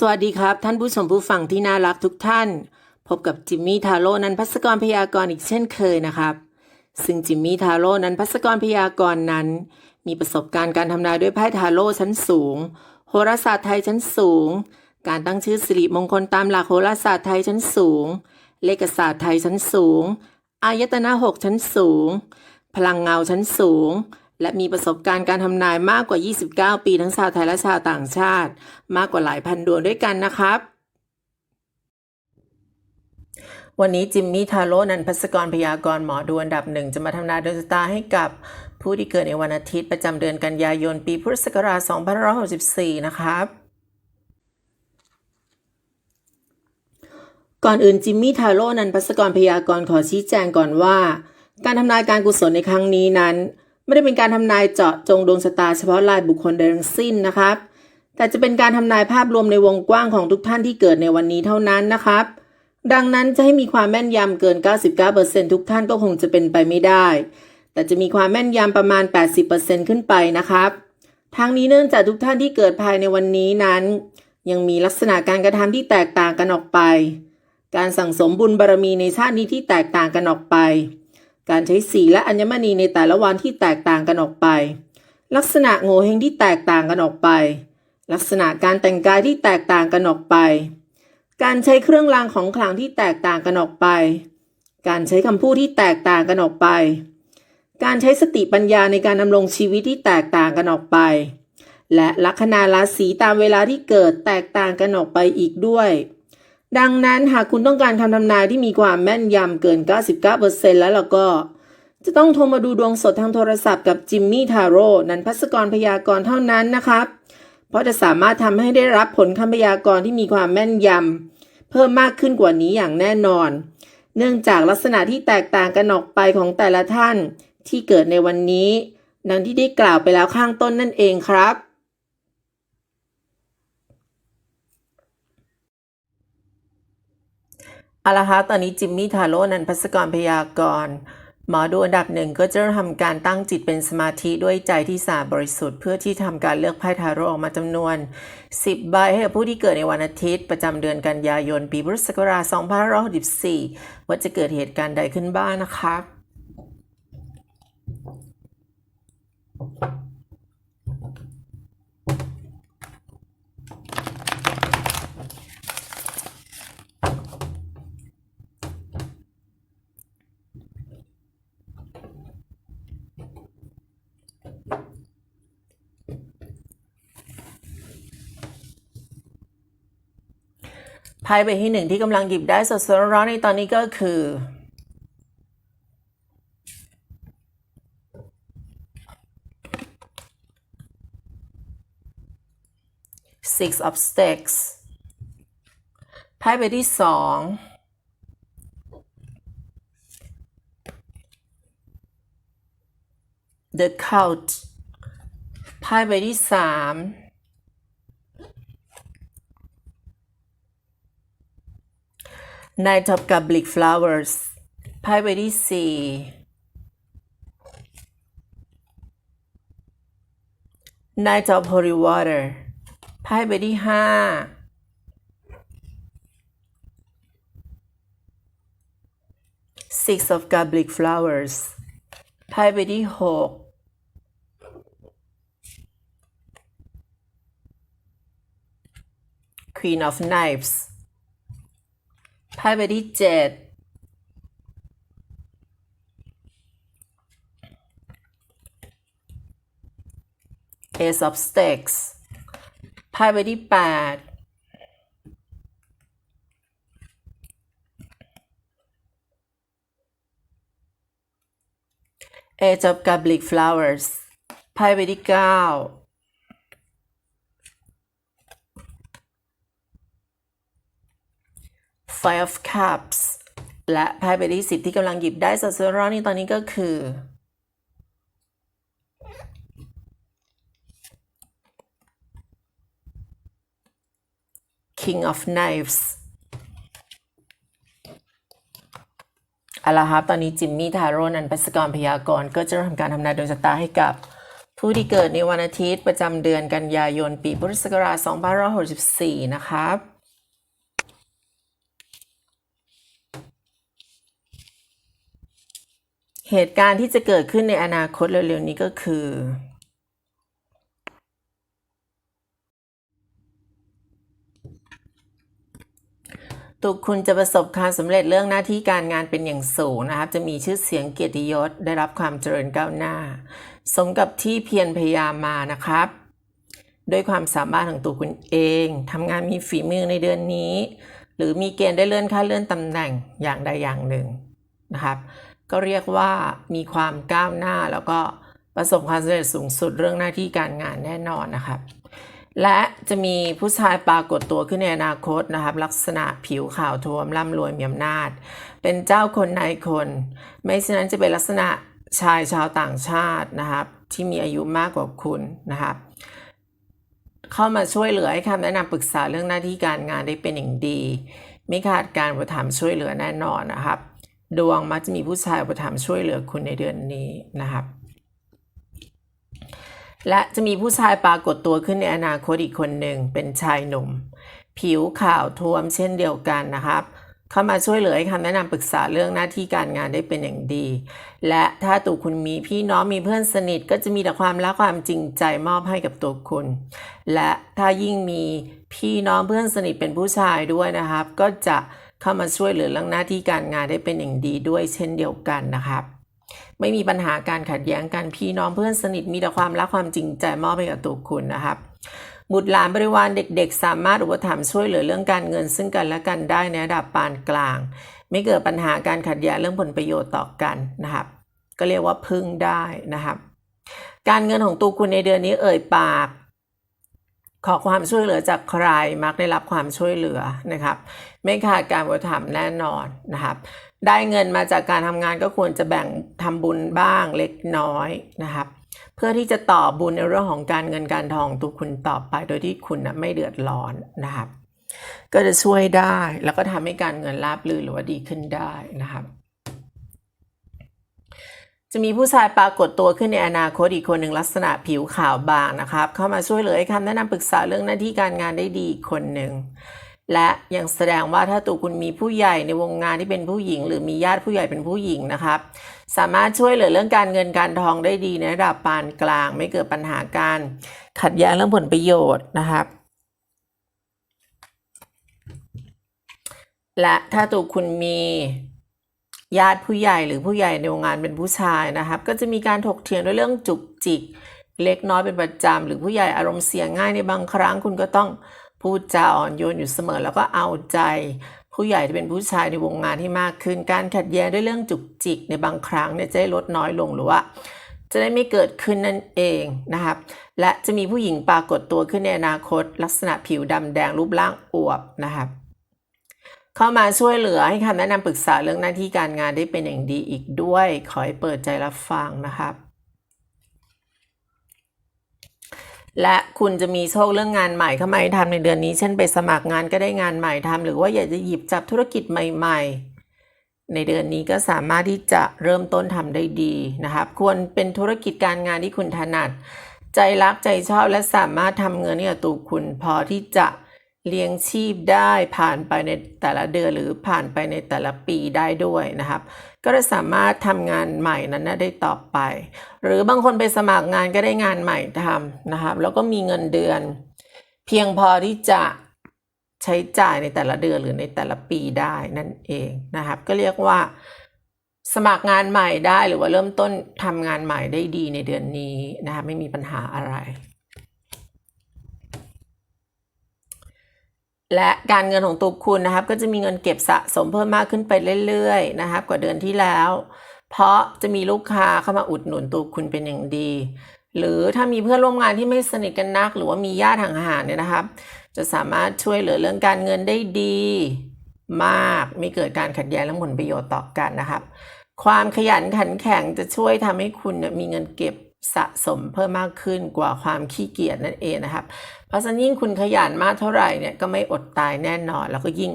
สวัสดีครับ ท่านผู้ชมผู้ฟังที่น่ารักทุกท่าน พบกับจิมมี่ทาโร่นันพัสกรพยากรณ์อีกเช่นเคยนะครับ ซึ่งจิมมี่ทาโร่นันพัสกรพยากรณ์นั้น มีประสบการณ์การทำนายด้วยไพ่ทาโร่ชั้นสูง โหราศาสตร์ไทยชั้นสูง การตั้งชื่อสิริมงคลตามหลักโหราศาสตร์ไทยชั้นสูง เลขศาสตร์ไทยชั้นสูง อายตนะหกชั้นสูง พลังเงาชั้นสูง และมีประสบการณ์การทำนายมากกว่า 29 ปีทั้งชาวไทยและชาวต่างชาติ มากกว่าหลายพันดวงด้วยกันนะครับ วันนี้จิมมี่ทาโร่นันพัสกรพยากรณ์หมอดูอันดับหนึ่งจะมาทำนายดวงชะตาให้กับผู้ที่เกิดในวันอาทิตย์ประจำเดือนกันยายนปีพุทธศักราช2564 นะครับก่อนอื่นจิมมี่ทาโร่นันพัสกรพยากรณ์ขอชี้แจงก่อนว่า การทำนายการกุศลในครั้งนี้นั้น ไม่ได้เป็นการทำนายเจาะจงดวงชะตาเฉพาะรายบุคคลใดทั้งสิ้นนะครับ แต่จะเป็นการทำนายภาพรวมในวงกว้างของทุกท่านที่เกิดในวันนี้เท่านั้นนะครับ ดังนั้นจะให้มีความแม่นยำเกิน 99%ทุกท่านก็คงจะเป็นไปไม่ได้ แต่จะมีความแม่นยำประมาณ 80%ขึ้นไปนะครับทางนี้เนื่องจากทุกท่านที่เกิดภายในวันนี้นั้น ยังมีลักษณะการกระทำที่แตกต่างกันออกไป การสั่งสมบุญบารมีในชาตินี้ที่แตกต่างกันออกไป การใช้สีและอัญมณีในแต่ละวันที่แตกต่างกันออกไป ลักษณะโงเฮงที่แตกต่างกันออกไป ลักษณะการแต่งกายที่แตกต่างกันออกไป การใช้เครื่องรางของขลังที่แตกต่างกันออกไป การใช้คำพูดที่แตกต่างกันออกไป การใช้สติปัญญาในการดำรงชีวิตที่แตกต่างกันออกไป และลัคนาราศีตามเวลาที่เกิดแตกต่างกันออกไปอีกด้วย ดังนั้นหากคุณต้องการคำทำนายที่มีความแม่นยำเกิน 99%แล้วล่ะก็ จะต้องโทรมาดูดวงสดทางโทรศัพท์กับจิมมี่ทาโร่นันพัสกรพยากรณ์เท่านั้นนะครับ เพราะจะสามารถทำให้ได้รับผลคำพยากรณ์ที่มีความแม่นยำเพิ่มมากขึ้นกว่านี้อย่างแน่นอน เนื่องจากลักษณะที่แตกต่างกันออกไปของแต่ละท่านที่เกิดในวันนี้ ดังที่ได้กล่าวไปแล้วข้างต้นนั่นเองครับ เอาละคะตอนนี้จิมมี่ทาโร่นันพัสกรพยากรณ์หมอดูอันดับหนึ่งก็จะทำการตั้งจิตเป็นสมาธิด้วยใจที่สะอาดบริสุทธิ์ เพื่อที่ทำการเลือกไพ่ทาโร่ออกมาจำนวน 10 ใบให้กับผู้ที่เกิดในวันอาทิตย์ ประจำเดือนกันยายน ปีพุทธศักราช2564 ว่าจะเกิดเหตุการณ์ใดขึ้นบ้างนะครั ไพ่ใบที่หนึ่งที่กำลังหยิบได้สดๆร้อนๆในตอนนี้ก็คือ six of sticks ไพ่ใบที่สอง the couch ไพ่ใบที่สาม Knight of Goblet Flowers ไพ่ใบที่สี่ Knight of Holy Water ไพ่ใบที่ห้า Six of Goblet Flowers ไพ่ใบที่หก Queen of Knives ไพ่ใบที่เจ็ด Ace of Sticks ไพ่ใบที่แปด Ace of Goblet Flowers ไพ่ใบที่เก้า Five of Cups และไพ่ใบที่สิบที่กำลังหยิบได้สดๆร้อนๆนี่ตอนนี้ก็คือ King of Knives เอาละครับ ตอนนี้จิมมี่ทาโร่นันพัสกรพยากรณ์ก็จะทำการทำนายดวงชะตาให้กับ ผู้ที่เกิดในวันอาทิตย์ประจำเดือนกันยายนปีพุทธศักราช2564 นะครับ เหตุการณ์ที่จะเกิดขึ้นในอนาคตเร็วๆนี้ก็คือ ตัวคุณจะประสบความสำเร็จเรื่องหน้าที่การงานเป็นอย่างสูงนะครับ จะมีชื่อเสียงเกียรติยศได้รับความเจริญก้าวหน้า สมกับที่เพียรพยายามมานะครับด้วยความสามารถของตัวคุณเอง ทำงานมีฝีมือในเดือนนี้ หรือมีเกณฑ์ได้เลื่อนขั้นเลื่อนตำแหน่งอย่างใดอย่างหนึ่งนะครับ ก็เรียกว่ามีความก้าวหน้าแล้วก็ประสบความสำเร็จสูงสุดเรื่องหน้าที่การงานแน่นอนนะครับและจะมีผู้ชายปรากฏตัวขึ้นในอนาคตนะครับ ลักษณะผิวขาวท้วมร่ำรวยมีอำนาจ เป็นเจ้าคนนายคน ไม่เช่นนั้นจะเป็นลักษณะชายชาวต่างชาตินะครับ ที่มีอายุมากกว่าคุณนะครับ เข้ามาช่วยเหลือให้คำแนะนำปรึกษาเรื่องหน้าที่การงานได้เป็นอย่างดี ไม่ขาดการอุปถัมช่วยเหลือแน่นอนนะครับ ดวงมักจะมีผู้ชายอุปถัมภ์ช่วยเหลือคุณในเดือนนี้นะครับ และจะมีผู้ชายปรากฏตัวขึ้นในอนาคตอีกคนหนึ่งเป็นชายหนุ่ม ผิวขาวท้วมเช่นเดียวกันนะครับ เข้ามาช่วยเหลือให้คำแนะนำปรึกษาเรื่องหน้าที่การงานได้เป็นอย่างดี และถ้าตัวคุณมีพี่น้องมีเพื่อนสนิทก็จะมีแต่ความรักความจริงใจมอบให้กับตัวคุณ และถ้ายิ่งมีพี่น้องเพื่อนสนิทเป็นผู้ชายด้วยนะครับ ก็จะ เข้ามาช่วยเหลือเรื่องหน้าที่การงานได้เป็นอย่างดีด้วยเช่นเดียวกันนะครับ ไม่มีปัญหาการขัดแย้งกันพี่น้องเพื่อนสนิทมีแต่ความรักความจริงใจมอบให้กับตัวคุณนะครับ บุตรหลานบริวารเด็กๆ สามารถอุปถัมภ์ช่วยเหลือเรื่องการเงิน ซึ่งกันและกันได้ในระดับปานกลาง ไม่เกิดปัญหาการขัดแย้งเรื่องผลประโยชน์ต่อกันนะครับ ก็เรียกว่าพึ่งได้นะครับการเงินของตัวคุณในเดือนนี้เอ่ยปาก ขอความช่วยเหลือจากใครมักได้รับความช่วยเหลือนะครับ ไม่ขาดการอุปถัมภ์แน่นอนนะครับ ได้เงินมาจากการทำงานก็ควรจะแบ่งทำบุญบ้างเล็กน้อยนะครับ เพื่อที่จะต่อบุญในเรื่องของการเงินการทองตัวคุณต่อไปโดยที่คุณนะไม่เดือดร้อนนะครับ ก็จะช่วยได้แล้วก็ทำให้การเงินราบรื่นหรือว่าดีขึ้นได้นะครับ จะมีผู้ชายปรากฏตัวขึ้นในอนาคตอีกคนหนึ่งลักษณะผิวขาวบางนะครับ เข้ามาช่วยเหลือให้คำแนะนำปรึกษาเรื่องหน้าที่การงานได้ดีอีกคนหนึ่งและยังแสดงว่าถ้าตัวคุณมีผู้ใหญ่ในวงงานที่เป็นผู้หญิง หรือมีญาติผู้ใหญ่เป็นผู้หญิงนะครับ สามารถช่วยเหลือเรื่องการเงินการทองได้ดีในระดับปานกลาง ไม่เกิดปัญหาการขัดแย้งเรื่องผลประโยชน์นะครับ และถ้าตัวคุณมี ญาติผู้ใหญ่หรือผู้ใหญ่ในวงงานเป็นผู้ชายนะครับ ก็จะมีการถกเถียงด้วยเรื่องจุกจิก เล็กน้อยเป็นประจำหรือผู้ใหญ่อารมณ์เสียง่ายในบางครั้งคุณก็ต้องพูดจาอ่อนโยนอยู่เสมอแล้วก็เอาใจ ผู้ใหญ่ที่เป็นผู้ชายในวงงานที่มากขึ้น การขัดแย้งด้วยเรื่องจุกจิกในบางครั้งเนี่ยจะได้ลดน้อยลงหรือว่าจะได้ไม่เกิดขึ้นนั่นเองนะครับ และจะมีผู้หญิงปรากฏตัวขึ้นในอนาคต ลักษณะผิวดำแดงรูปร่างอวบนะครับ เข้ามาช่วยเหลือให้คำแนะนำปรึกษาเรื่องหน้าที่การงานได้เป็นอย่างดีอีกด้วย ขอให้เปิดใจรับฟังนะครับ และคุณจะมีโชคเรื่องงานใหม่เข้ามาให้ทำในเดือนนี้ เช่นไปสมัครงานก็ได้งานใหม่ทำหรือว่าอยากจะหยิบจับธุรกิจใหม่ ๆ ในเดือนนี้ก็สามารถที่จะเริ่มต้นทำได้ดีนะครับ ควรเป็นธุรกิจการงานที่คุณถนัด ใจรักใจชอบและสามารถทำเงินให้กับตัวคุณพอที่จะ เลี้ยงชีพได้ผ่านไปในแต่ละเดือนหรือผ่านไปในแต่ละปีได้ด้วยนะครับ ก็จะสามารถทำงานใหม่นั้นได้ต่อไป หรือบางคนไปสมัครงานก็ได้งานใหม่ทำนะครับ แล้วก็มีเงินเดือน เพียงพอที่จะใช้จ่ายในแต่ละเดือนหรือในแต่ละปีได้นั่นเองนะครับ ก็เรียกว่าสมัครงานใหม่ได้หรือว่าเริ่มต้นทำงานใหม่ได้ดีในเดือนนี้นะคะไม่มีปัญหาอะไร และการเงินของตัวคุณนะครับ ก็จะมีเงินเก็บสะสมเพิ่มมากขึ้นไปเรื่อยๆ นะครับ กว่าเดือนที่แล้ว เพราะจะมีลูกค้าเข้ามาอุดหนุนตัวคุณเป็นอย่างดี หรือถ้ามีเพื่อนร่วมงานที่ไม่สนิทกันนัก หรือว่ามีญาติห่างๆเนี่ยนะครับ จะสามารถช่วยเหลือเรื่องการเงินได้ดี มากไม่เกิดการขัดแย้งและผลประโยชน์ต่อกันนะครับ ความขยันขันแข็งจะช่วยทำให้คุณมีเงินเก็บสะสมเพิ่มมากขึ้นกว่าความขี้เกียจนั่นเองนะครับ เพราะฉะนั้นยิ่งคุณขยันมากเท่าไหร่เนี่ยก็ไม่อดตายแน่นอน แล้วก็ยิ่ง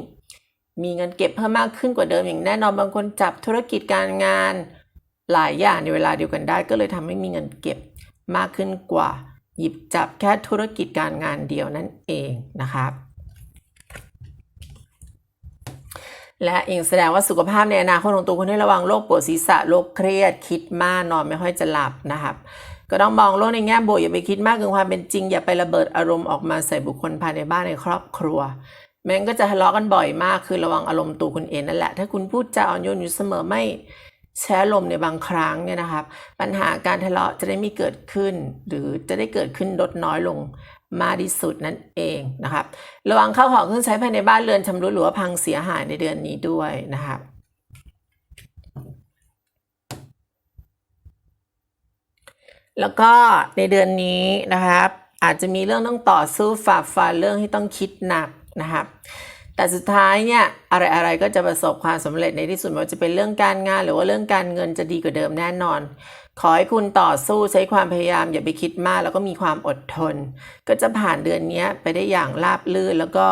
มีเงินเก็บเพิ่มมากขึ้นกว่าเดิมอย่างแน่นอนบางคนจับธุรกิจการงานหลายอย่างในเวลาเดียวกันได้ ก็เลยทำให้มีเงินเก็บมากขึ้นกว่า หยิบจับแค่ธุรกิจการงานเดียวนั่นเองนะครับและเองแสดงว่าสุขภาพในอนาคตของตัวคุณให้ระวังโรคปวดศีรษะโรคเครียด คิดมากนอนไม่ค่อยจะหลับนะครับ ก็ต้องมองโลกในแง่บวกอย่าไปคิดมากเกินความเป็นจริง อย่าไประเบิดอารมณ์ออกมาใส่บุคคลภายในบ้านในครอบครัวแม้นก็จะทะเลาะกันบ่อยมากคือระวังอารมณ์ตัวคุณเองนั่นแหละ ถ้าคุณพูดจาอ่อนโยนอยู่เสมอไม่แช้ลมในบางครั้งเนี่ยนะครับ ปัญหาการทะเลาะจะได้ไม่เกิดขึ้น หรือจะได้เกิดขึ้นลดน้อยลงมากที่สุดนั่นเองนะครับ ระวังข้าวของเครื่องใช้ภายในบ้านเรือนชำรุดหรือว่าพังเสียหายในเดือนนี้ด้วยนะครับ แล้วก็ในเดือนนี้นะครับ อาจจะมีเรื่องต้องต่อสู้ฝ่าฟันเรื่องที่ต้องคิดหนักนะครับแต่สุดท้ายเนี่ยอะไรอะไรๆก็จะประสบความสำเร็จในที่สุดไม่ว่าจะเป็นเรื่องการงาน หรือว่าเรื่องการเงินจะดีกว่าเดิมแน่นอน ขอให้คุณต่อสู้ใช้ความพยายามอย่าไปคิดมาก แล้วก็มีความอดทน ก็จะผ่านเดือนนี้ไปได้อย่างราบรื่นแล้วก็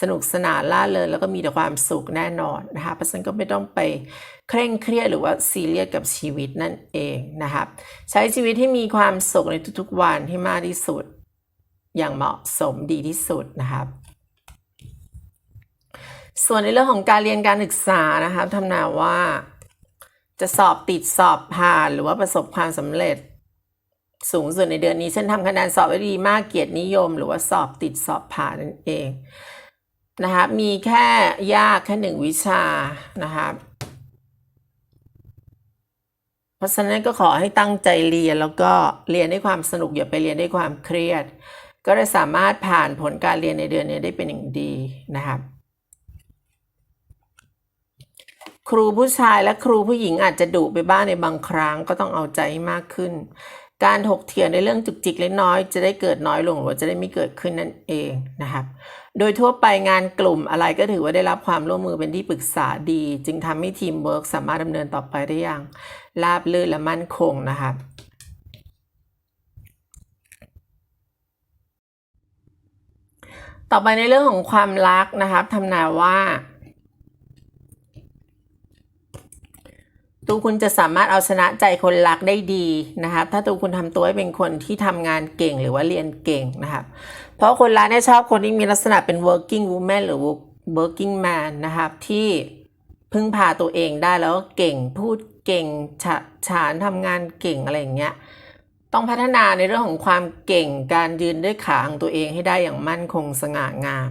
สนุกสนานล่าเริงแล้วก็มีแต่ความสุขแน่นอนนะคะเพราะฉะนั้นก็ไม่ต้องไป เคร่งเครียดหรือว่าซีเรียสกับชีวิตนั่นเองนะครับ ใช้ชีวิตที่มีความสุขในทุกๆวันให้มากที่สุด อย่างเหมาะสมดีที่สุดนะครับ ส่วนในเรื่องของการเรียนการศึกษานะครับทำนายว่า จะสอบติดสอบผ่านหรือว่าประสบความสำเร็จสูงสุดในเดือนนี้เช่นทำคะแนนสอบได้ดีมากเกียรตินิยม หรือว่าสอบติดสอบผ่านนั่นเองนะครับมีแค่ยากแค่หนึ่งวิชานะครับ ราะฉะนั้นก็ขอให้ตั้งใจเรียนแล้วก็เรียนด้วยความสนุกอย่าไปเรียนด้วยความเครียด ก็จะสามารถผ่านผลการเรียนในเดือนนี้ได้เป็นอย่างดีนะครับ ครูผู้ชายและครูผู้หญิงอาจจะดุไปบ้างในบางครั้งก็ต้องเอาใจมากขึ้น การถกเถียงในเรื่องจุกจิกเล็กน้อยจะได้เกิดน้อยลงหรือจะได้ไม่เกิดขึ้นนั่นเองนะครับ โดยทั่วไปงานกลุ่มอะไรก็ถือว่าได้รับความร่วมมือเป็นที่ปรึกษาดี จึงทำให้ทีมเวิร์กสามารถดำเนินต่อไปได้อย่าง ราบรื่นและมั่นคงนะครับต่อไปในเรื่องของความรักนะครับทำนายว่าตัวคุณจะสามารถเอาชนะใจคนรักได้ดีนะครับ ถ้าตัวคุณทำตัวให้เป็นคนที่ทำงานเก่งหรือว่าเรียนเก่งนะครับ เพราะคนรักเนี่ยชอบคนที่มีลักษณะเป็น working woman หรือ working man นะครับที่ พึ่งพาตัวเองได้แล้วก็เก่งพูดเก่งฉะฉานทำงานเก่งอะไรอย่างเงี้ยต้องพัฒนาในเรื่องของความเก่งการยืนด้วยขาของตัวเองให้ได้อย่างมั่นคงสง่างาม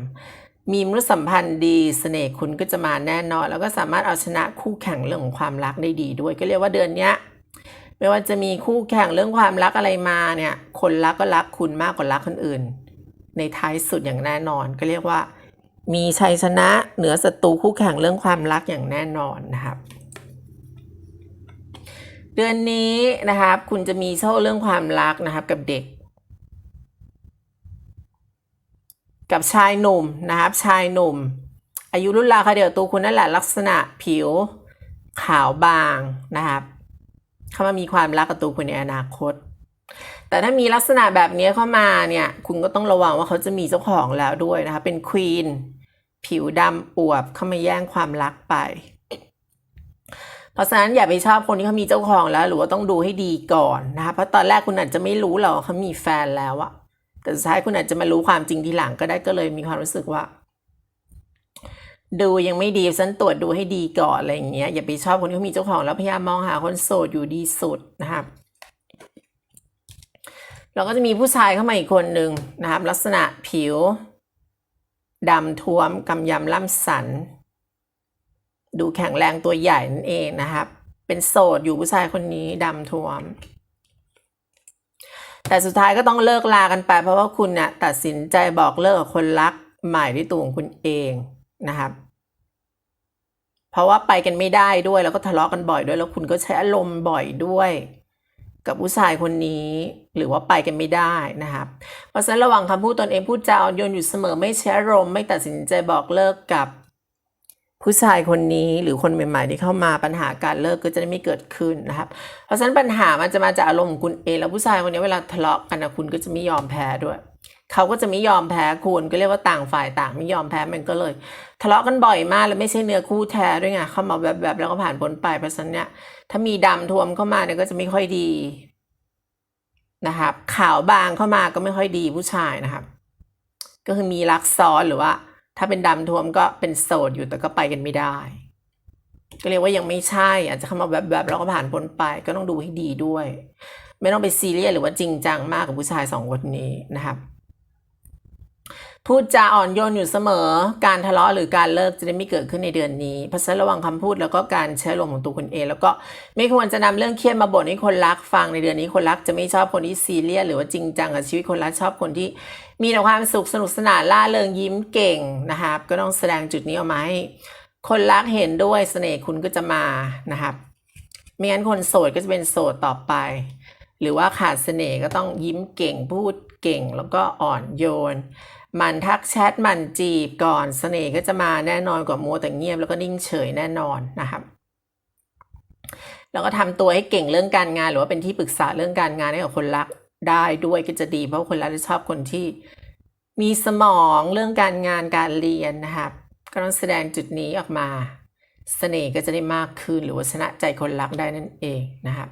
มีมนุษยสัมพันธ์ดีเสน่ห์คุณก็จะมาแน่นอน แล้วก็สามารถเอาชนะคู่แข่งเรื่องของความรักได้ดีด้วย ก็เรียกว่าเดือนเนี้ยไม่ว่าจะมีคู่แข่งเรื่องความรักอะไรมาเนี่ย คนรักก็รักคุณมากกว่ารักคนอื่น ในท้ายสุดอย่างแน่นอนก็เรียกว่า มีชัยชนะเหนือศัตรูคู่แข่งเรื่องความรักอย่างแน่นอนนะครับ เดือนนี้นะครับ คุณจะมีโชคเรื่องความรักนะครับกับเด็ก กับชายหนุ่มนะครับ ชายหนุ่ม อายุรุ่นราวคราวเดียวตัวคุณนั่นแหละลักษณะผิวขาวบางนะครับ เข้ามามีความรักกับตัวคุณในอนาคต แต่ถ้ามีลักษณะแบบนี้เข้ามาเนี่ย คุณก็ต้องระวังว่าเขาจะมีเจ้าของแล้วด้วยนะคะ เป็นควีนผิวดำอวบเข้ามาแย่งความรักไป เพราะฉะนั้นอย่าไปชอบคนที่เขามีเจ้าของแล้ว หรือว่าต้องดูให้ดีก่อนนะคะเพราะตอนแรกคุณอาจจะไม่รู้หรอกว่าเขามีแฟนแล้วอะแต่สุดท้ายคุณอาจจะมารู้ความจริงทีหลังก็ได้ก็เลยมีความรู้สึกว่า ดูยังไม่ดีฉันตรวจดูให้ดีก่อนอะไรอย่างเงี้ยอย่าไปชอบคนที่เขามีเจ้าของแล้วพยายามมองหาคนโสดอยู่ดีสุดนะครับ เราก็จะมีผู้ชายเข้ามาอีกคนหนึ่งนะครับลักษณะผิวดำท้วมกำยำล่ำสัน ดูแข็งแรงตัวใหญ่นั่นเองนะครับ เป็นโสดอยู่ผู้ชายคนนี้ดำท้วม แต่สุดท้ายก็ต้องเลิกลากันไป เพราะว่าคุณเนี่ยตัดสินใจบอกเลิกกับคนรักใหม่ด้วยตัวของคุณเองนะครับเพราะว่าไปกันไม่ได้ด้วยแล้วก็ทะเลาะกันบ่อยด้วย แล้วคุณก็ใช้อารมณ์บ่อยด้วย กับผู้ชายคนนี้หรือว่าไปกันไม่ได้นะครับเพราะฉะนั้นระวังคำพูดตนเองพูดจาอ่อนโยนอยู่เสมอไม่แช้รมไม่ตัดสินใจบอกเลิกกับผู้ชายคนนี้หรือคนใหม่ๆที่เข้ามาปัญหาการเลิกก็จะได้ไม่เกิดขึ้นนะครับ เพราะฉะนั้นปัญหามันจะมาจากอารมณ์ของคุณเองแล้วผู้ชายคนนี้เวลาทะเลาะกันนะคุณก็จะไม่ยอมแพ้ด้วย เขาก็จะไม่ยอมแพ้คุณก็เรียกว่าต่างฝ่ายต่างไม่ยอมแพ้มันก็เลย ทะเลาะกันบ่อยมากแล้วไม่ใช่เนื้อคู่แท้ด้วยไงเข้ามาแบบๆแล้วก็ผ่านพ้นไปเพราะฉะนั้นเนี่ยถ้ามีดำท่วมเข้ามาเนี่ยก็จะไม่ค่อยดีนะครับขาวบางเข้ามาก็ไม่ค่อยดีผู้ชายนะครับ ก็คือมีรักซ้อนหรือว่า ถ้าเป็นดำท่วมก็เป็นโสดอยู่แต่ก็ไปกันไม่ได้ ก็เรียกว่ายังไม่ใช่ อาจจะเข้ามาแบบแบบแล้วก็ผ่านพ้นไป ก็ต้องดูให้ดีด้วย ไม่ต้องไปซีเรียสหรือว่าจริงจังมากกับผู้ชายสองคนนี้นะครับ พูดจาอ่อนโยนอยู่เสมอ การทะเลาะหรือการเลิกจะได้ไม่เกิดขึ้นในเดือนนี้เพราะฉะนั้นระวังคำพูดแล้วก็การใช้ลมของตัวคุณเอง แล้วก็ไม่ควรจะนำเรื่องเครียดมาบ่นให้คนรักฟังในเดือนนี้คนรักจะไม่ชอบคนที่ซีเรียสหรือว่าจริงจังกับชีวิตคนรักชอบคนที่ มีแต่ความสุขสนุกสนานล่าเริงยิ้มเก่งนะครับ ก็ต้องแสดงจุดนี้ออกมาให้คนรักเห็นด้วยเสน่ห์คุณก็จะมานะครับไม่งั้นคนโสดก็จะเป็นโสดต่อไป หรือว่าขาดเสน่ห์ก็ต้องยิ้มเก่งพูดเก่งแล้วก็อ่อนโยน มันทักแชทมันจีบก่อนเสน่ห์ก็จะมาแน่นอนกว่ามัวแต่เงียบแล้วก็นิ่งเฉยแน่นอนนะครับแล้วก็ทำตัวให้เก่งเรื่องการงาน หรือว่าเป็นที่ปรึกษาเรื่องการงานให้กับคนรักได้ด้วยก็จะดี เพราะคนรักจะชอบคนที่มีสมองเรื่องการงานการเรียนนะครับก็ต้องแสดงจุดนี้ออกมาเสน่ห์ก็จะได้มากขึ้นหรือว่าชนะใจคนรักได้นั่นเองนะครับ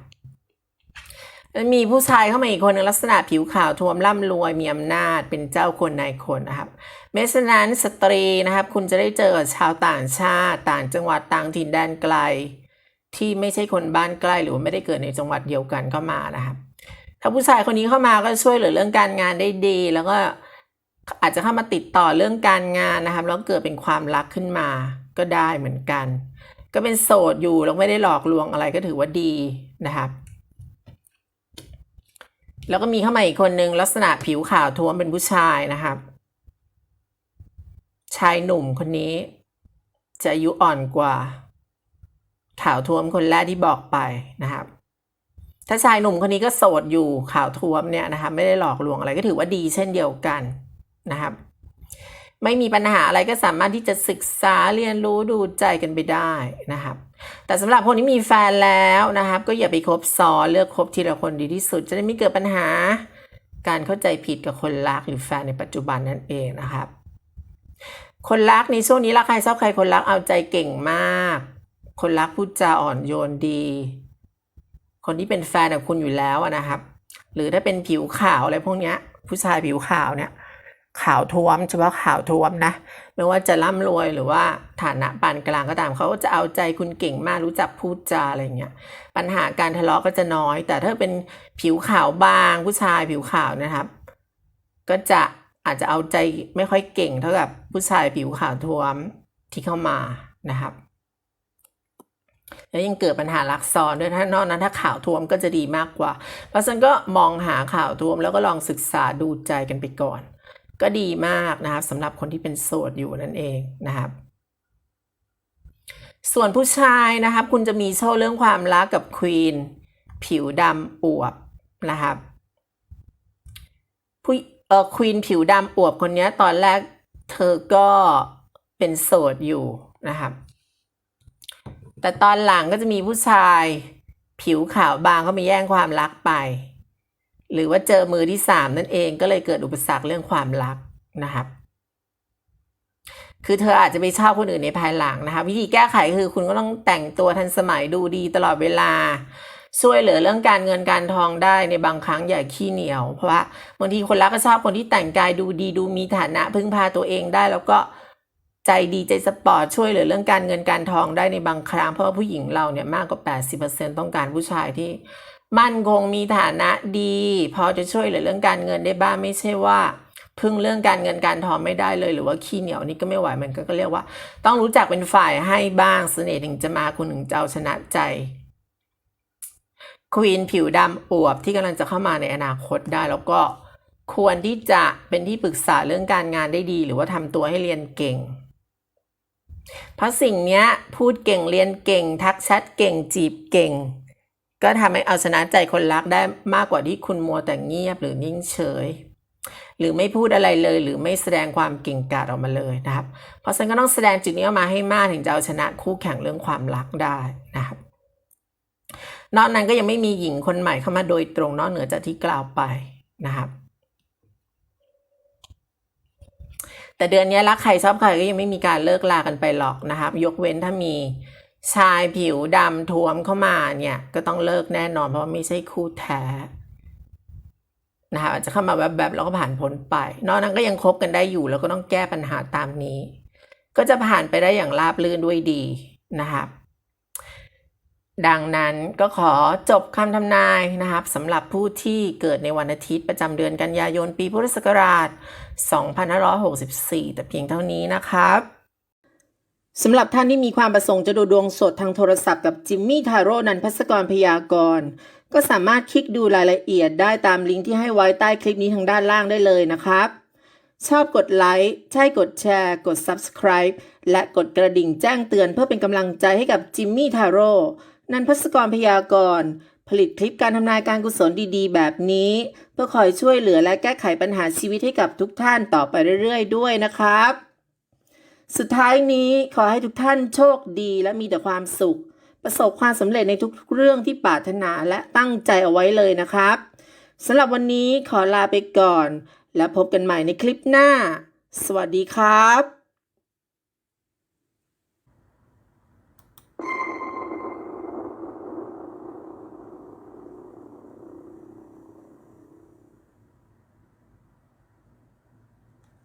มีผู้ชายเข้ามาอีกคนหนึงลักษณะผิวขาวทวมร่ำรวยมีอำนาจเป็นเจ้าคนนายคนนะครับเมฉะนั้นสตรีนะครับ คุณจะได้เจอชาวต่างชาติ ต่างจังหวัดต่างถิ่นแดนไกล ที่ไม่ใช่คนบ้านใกล้หรือไม่ได้เกิดในจังหวัดเดียวกันเขามานะครับ ถ้าผู้ชายคนนี้เข้ามาก็ช่วยเหลือเรื่องการงานได้ดี แล้วก็อาจจะเข้ามาติดต่อเรื่องการงานนะครับแล้วเกิดเป็นความรักขึ้นมาก็ได้เหมือนกัน ก็เป็นโสดอยู่แล้วไม่ได้หลอกลวงอะไรก็ถือว่าดีนะครับ แล้วก็มีเข้ามาอีกคนนึงลักษณะผิวขาวท้วมเป็นผู้ชายนะครับ ชายหนุ่มคนนี้ จะอายุอ่อนกว่า ขาวท้วมคนแรกที่บอกไปนะครับ ถ้าชายหนุ่มคนนี้ก็โสดอยู่ขาวท้วมเนี่ยนะครับไม่ได้หลอกลวงอะไรก็ถือว่าดีเช่นเดียวกันนะครับ ไม่มีปัญหาอะไรก็สามารถที่จะศึกษาเรียนรู้ดูใจกันไปได้นะครับ แต่สำหรับคนที่มีแฟนแล้วนะครับ ก็อย่าไปคบซ้อนเลือกคบทีละคนดีที่สุด จะได้ไม่เกิดปัญหา การเข้าใจผิดกับคนรักหรือแฟนในปัจจุบันนั่นเองนะครับ คนรักในช่วงนี้รักใครชอบใครคนรักเอาใจเก่งมาก คนรักพูดจาอ่อนโยนดี คนที่เป็นแฟนกับคุณอยู่แล้วนะครับ หรือถ้าเป็นผิวขาวอะไรพวกเนี้ย ผู้ชายผิวขาวเนี่ย ข่าวท้วม เฉพาะข่าวท้วมนะไม่ว่าจะร่ำรวยหรือว่าฐานะปานกลางก็ตามเขาก็จะเอาใจคุณเก่งมากรู้จักพูดจาอะไรเงี้ยปัญหาการทะเลาะก็จะน้อย แต่ถ้าเป็นผิวขาวบางผู้ชายผิวขาวนะครับ ก็จะอาจจะเอาใจไม่ค่อยเก่งเท่ากับผู้ชายผิวขาวท้วมที่เข้ามานะครับแล้วยังเกิดปัญหารักซ้อนด้วยถ้านอกนั้นถ้าข่าวท้วมก็จะดีมากกว่า เพราะฉะนั้นก็มองหาข่าวท้วมแล้วก็ลองศึกษาดูใจกันไปก่อน ก็ดีมากนะครับสำหรับคนที่เป็นโสดอยู่นั่นเองนะครับส่วนผู้ชายนะครับ คุณจะมีโชคเรื่องความรักกับควีนผิวดำอวบนะครับผู้เออควีนผิวดำอวบคนนี้ตอนแรกเธอก็เป็นโสดอยู่นะครับ แต่ตอนหลังก็จะมีผู้ชายผิวขาวบางเขามาแย่งความรักไป หรือว่าเจอมือที่สามนั่นเองก็เลยเกิดอุปสรรคเรื่องความรักนะครับ คือเธออาจจะไปชอบคนอื่นในภายหลังนะคะวิธีแก้ไขคือคุณก็ต้องแต่งตัวทันสมัยดูดีตลอดเวลาช่วยเหลือเรื่องการเงินการทองได้ในบางครั้งอย่าขี้เหนียว เพราะว่าบางทีคนรักก็ชอบคนที่แต่งกายดูดีดูมีฐานะพึ่งพาตัวเองได้ แล้วก็ใจดีใจสปอร์ตช่วยเหลือเรื่องการเงินการทองได้ในบางครั้งเพราะว่าผู้หญิงเราเนี่ยมากกว่า 80%ต้องการผู้ชายที่ มั่นคงมีฐานะดี พอจะช่วยเหลือเรื่องการเงินได้บ้างไม่ใช่ว่าพึ่งเรื่องการเงินการทองไม่ได้เลยหรือว่าขี้เหนียวนี่ก็ไม่ไหวมันก็เรียกว่า ต้องรู้จักเป็นฝ่ายให้บ้างเสน่ห์ถึงจะมาคุณถึงจะเอาชนะใจควีนผิวดำอวบที่กำลังจะเข้ามาในอนาคตได้แล้วก็ควรที่จะเป็นที่ปรึกษาเรื่องการงานได้ดี หรือว่าทำตัวให้เรียนเก่ง เพราะสิ่งนี้พูดเก่งเรียนเก่ง ทักแชทเก่งจีบเก่ง ก็ทำให้เอาชนะใจคนรักได้มากกว่าที่คุณมัวแต่เงียบหรือนิ่งเฉย หรือไม่พูดอะไรเลย หรือไม่แสดงความเก่งกาจออกมาเลยนะครับ เพราะฉะนั้นก็ต้องแสดงจุดนี้ออกมาให้มากถึงจะเอาชนะคู่แข่งเรื่องความรักได้นะครับ นอกนั้นก็ยังไม่มีหญิงคนใหม่เข้ามาโดยตรงนอกเหนือจากที่กล่าวไปนะครับแต่เดือนนี้รักใครชอบใครก็ยังไม่มีการเลิกลากันไปหรอกนะครับ ยกเว้นถ้ามี ชายผิวดำท้วมเข้ามาเนี่ย ก็ต้องเลิกแน่นอนเพราะไม่ใช่คู่แท้นะคะอาจจะเข้ามาแวบๆแล้วก็ผ่านพ้นไป นอกนั้นก็ยังคบกันได้อยู่ แล้วก็ต้องแก้ปัญหาตามนี้ ก็จะผ่านไปได้อย่างราบรื่นด้วยดีนะครับดังนั้นก็ขอจบคำทำนายนะครับสำหรับผู้ที่เกิดในวันอาทิตย์ประจำเดือนกันยายนปีพุทธศักราช 2564 แต่เพียงเท่านี้นะครับ สำหรับท่านที่มีความประสงค์จะดูดวงสดทางโทรศัพท์กับจิมมี่ทาโร่นันพัสกรพยากรณ์ก็สามารถคลิกดูรายละเอียดได้ตามลิงก์ที่ให้ไว้ใต้คลิปนี้ทางด้านล่างได้เลยนะครับ ชอบกดไลค์ ใช่กดแชร์ กด Subscribe และกดกระดิ่งแจ้งเตือนเพื่อเป็นกำลังใจให้กับจิมมี่ทาโร่นันพัสกรพยากรณ์ผลิตคลิปการทำนายการกุศลดีๆ แบบนี้ เพื่อคอยช่วยเหลือและแก้ไขปัญหาชีวิตให้กับทุกท่านต่อไปเรื่อยๆ ด้วยนะครับ สุดท้ายนี้ขอให้ทุกท่านโชคดีและมีแต่ความสุข ประสบความสำเร็จในทุกๆเรื่องที่ปรารถนาและตั้งใจเอาไว้เลยนะครับสำหรับวันนี้ขอลาไปก่อน และพบกันใหม่ในคลิปหน้า สวัสดีครับ